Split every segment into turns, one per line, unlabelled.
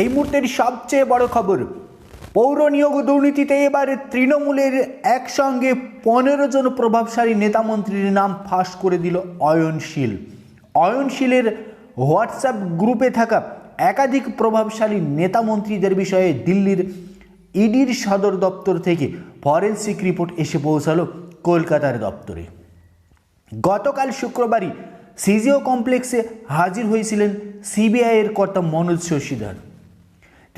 এই মুহূর্তের সবচেয়ে বড় খবর, পৌর নিয়োগ দুর্নীতিতে এবারে তৃণমূলের একসঙ্গে পনেরো জন প্রভাবশালী নেতামন্ত্রীর নাম ফাঁস করে দিল অয়নশীল। অয়নশীলের হোয়াটসঅ্যাপ গ্রুপে থাকা একাধিক প্রভাবশালী নেতামন্ত্রীদের বিষয়ে দিল্লির ইডির সদর দপ্তর থেকে ফরেন্সিক রিপোর্ট এসে পৌঁছালো কলকাতার দপ্তরে। গতকাল শুক্রবারই সিজিও কমপ্লেক্সে হাজির হয়েছিলেন সিবিআইয়ের কর্তা মনোজ শশীধর।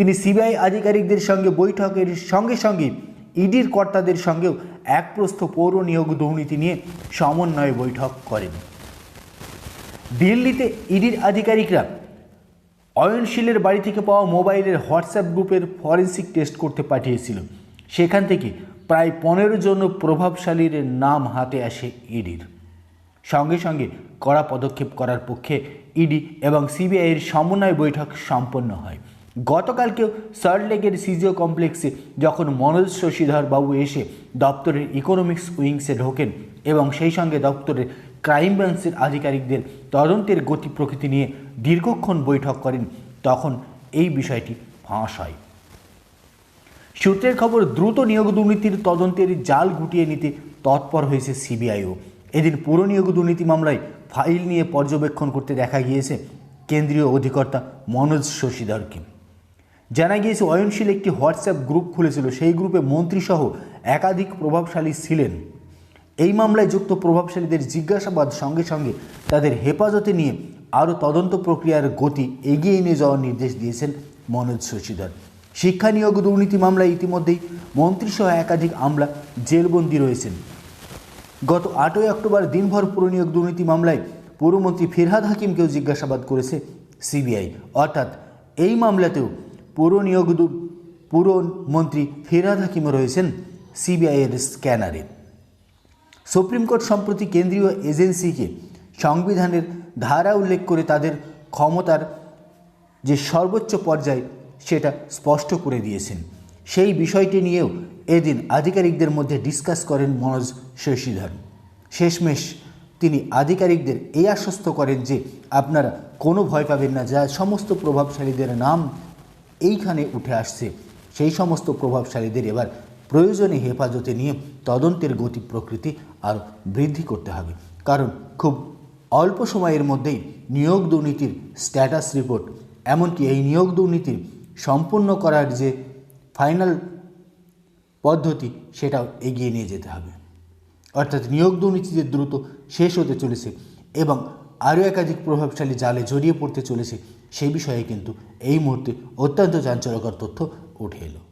তিনি সিবিআই আধিকারিকদের সঙ্গে বৈঠকের সঙ্গে সঙ্গে ইডির কর্তাদের সঙ্গেও এক প্রস্থ পৌর নিয়োগ দুর্নীতি নিয়ে সমন্বয় বৈঠক করেন। দিল্লিতে ইডির আধিকারিকরা অয়নশীলের বাড়ি থেকে পাওয়া মোবাইলের হোয়াটসঅ্যাপ গ্রুপের ফরেন্সিক টেস্ট করতে পাঠিয়েছিল। সেখান থেকে প্রায় পনেরো জন প্রভাবশালীর নাম হাতে আসে ইডির। সঙ্গে সঙ্গে কড়া পদক্ষেপ করার পক্ষে ইডি এবং সিবিআইয়ের সমন্বয় বৈঠক সম্পন্ন হয়। গতকালকেও সল্টলেকের সিজিও কমপ্লেক্সে যখন মনোজ শশীধর বাবু এসে দপ্তরের ইকোনমিক্স উইংসে ঢোকেন এবং সেই সঙ্গে দপ্তরের ক্রাইম ব্রাঞ্চের আধিকারিকদের তদন্তের গতি প্রকৃতি নিয়ে দীর্ঘক্ষণ বৈঠক করেন, তখন এই বিষয়টি ফাঁস হয়। সূত্রের খবর, দ্রুত নিয়োগ দুর্নীতির তদন্তের জাল গুটিয়ে নিতে তৎপর হয়েছে সিবিআইও এদিন পুর নিয়োগ দুর্নীতি মামলায় ফাইল নিয়ে পর্যবেক্ষণ করতে দেখা গিয়েছে কেন্দ্রীয় অধিকর্তা মনোজ শশীধরকে। জানা গিয়েছে অয়নশীল একটি হোয়াটসঅ্যাপ গ্রুপ খুলেছিল। সেই গ্রুপে মন্ত্রীসহ একাধিক প্রভাবশালী ছিলেন। এই মামলায় যুক্ত প্রভাবশালীদের জিজ্ঞাসাবাদ সঙ্গে সঙ্গে তাদের হেফাজতে নিয়ে আরও তদন্ত প্রক্রিয়ার গতি এগিয়ে নিয়ে যাওয়ার নির্দেশ দিয়েছেন মনোজ শশীধর শিক্ষা নিয়োগ দুর্নীতি মামলায় ইতিমধ্যেই মন্ত্রীসহ একাধিক আমলা জেলবন্দি রয়েছেন। গত আটই অক্টোবর দিনভর পুরনিয়োগ দুর্নীতি মামলায় পুরমন্ত্রী ফিরহাদ হাকিমকেও জিজ্ঞাসাবাদ করেছে সিবিআই। অর্থাৎ এই মামলাতেও পুর নিয়োগ দু- পুরমন্ত্রী ফিরহাদ হাকিমও রয়েছেন সিবিআইয়ের স্ক্যানারে। সুপ্রিম কোর্ট সম্প্রতি কেন্দ্রীয় এজেন্সিকে সংবিধানের ধারা উল্লেখ করে তাদের ক্ষমতার যে সর্বোচ্চ পর্যায় সেটা স্পষ্ট করে দিয়েছেন। সেই বিষয়টি নিয়েও এদিন আধিকারিকদের মধ্যে ডিসকাস করেন মনোজ শশীধর। শেষমেশ তিনি আধিকারিকদের এই আশ্বস্ত করেন যে আপনারা কোনো ভয় পাবেন না, যা সমস্ত প্রভাবশালীদের নাম এইখানে উঠে আসছে। সেই সমস্ত প্রভাবশালীদের এবার প্রয়োজনে হেফাজতে নিয়ে তদন্তের গতি প্রকৃতি আর বৃদ্ধি করতে হবে। কারণ খুব অল্প সময়ের মধ্যেই নিয়োগ দুর্নীতির স্ট্যাটাস রিপোর্ট, এমনকি এই নিয়োগ দুর্নীতি সম্পূর্ণ করার যে ফাইনাল পদ্ধতি, সেটাও এগিয়ে নিয়ে যেতে হবে। অর্থাৎ নিয়োগ দুর্নীতি যে দ্রুত শেষ হতে চলেছে এবং আরও একাধিক প্রভাবশালী জালে জড়িয়ে পড়তে চলেছে সেই বিষয়ে কিন্তু এই মুহূর্তে অত্যন্ত চাঞ্চল্যকর তথ্য উঠে এলো।